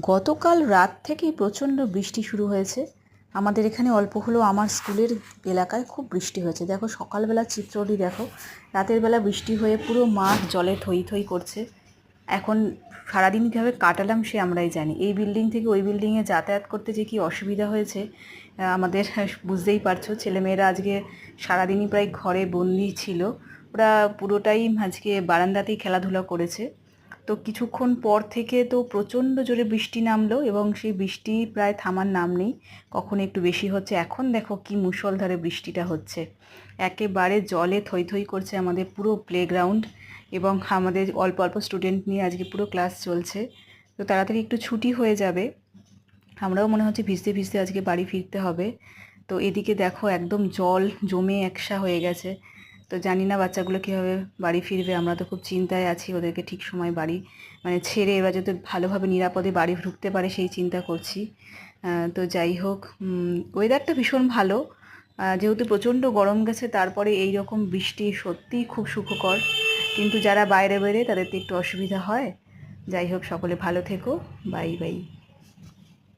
গতকাল রাত থেকেই প্রচণ্ড বৃষ্টি শুরু হয়েছে। আমাদের এখানে অল্প হলেও আমার স্কুলের এলাকায় খুব বৃষ্টি হয়েছে। দেখো, সকালবেলা চিত্রটি দেখো, রাতের বেলা বৃষ্টি হয়ে পুরো মাঠ জলে থই থই করছে। এখন সারাদিন কীভাবে কাটালাম সে আমরাই জানি। এই বিল্ডিং থেকে ওই বিল্ডিংয়ে যাতায়াত করতে যে কী অসুবিধা হয়েছে আমাদের বুঝতেই পারছ। ছেলেমেয়েরা আজকে সারাদিনই প্রায় ঘরে বন্দি ছিল। ওরা পুরোটাই আজকে বারান্দাতেই খেলাধুলা করেছে। তো কিছুক্ষণ পর থেকে তো প্রচণ্ড জোরে বৃষ্টি নামলো এবং সেই বৃষ্টি প্রায় থামার নাম নেই। কখন একটু বেশি হচ্ছে। এখন দেখো কি মুষলধারে বৃষ্টিটা হচ্ছে। একেবারে জলে থই থই করছে আমাদের পুরো প্লেগ্রাউন্ড এবং আমাদের অল্প অল্প স্টুডেন্ট নিয়ে আজকে পুরো ক্লাস চলছে। তো তাড়াতাড়ি একটু ছুটি হয়ে যাবে। আমরাও মনে হচ্ছে ভিজতে ভিজতে আজকে বাড়ি ফিরতে হবে। তো এদিকে দেখো একদম জল জমে একসা হয়ে গেছে। তো জানি না বাচ্চাগুলো কীভাবে বাড়ি ফিরবে। আমরা তো খুব চিন্তায় আছি ওদেরকে ঠিক সময় বাড়ি মানে ছেড়ে এবার যাতে ভালোভাবে নিরাপদে বাড়ি ঢুকতে পারে সেই চিন্তা করছি। তো যাই হোক ওয়েদারটা ভীষণ ভালো। যেহেতু প্রচণ্ড গরম গেছে, তারপরে এই রকম বৃষ্টি সত্যিই খুব সুখকর। কিন্তু যারা বাইরে বেরে তাদের তো একটু অসুবিধা হয়। যাই হোক, সকলে ভালো থেকো। Bye bye.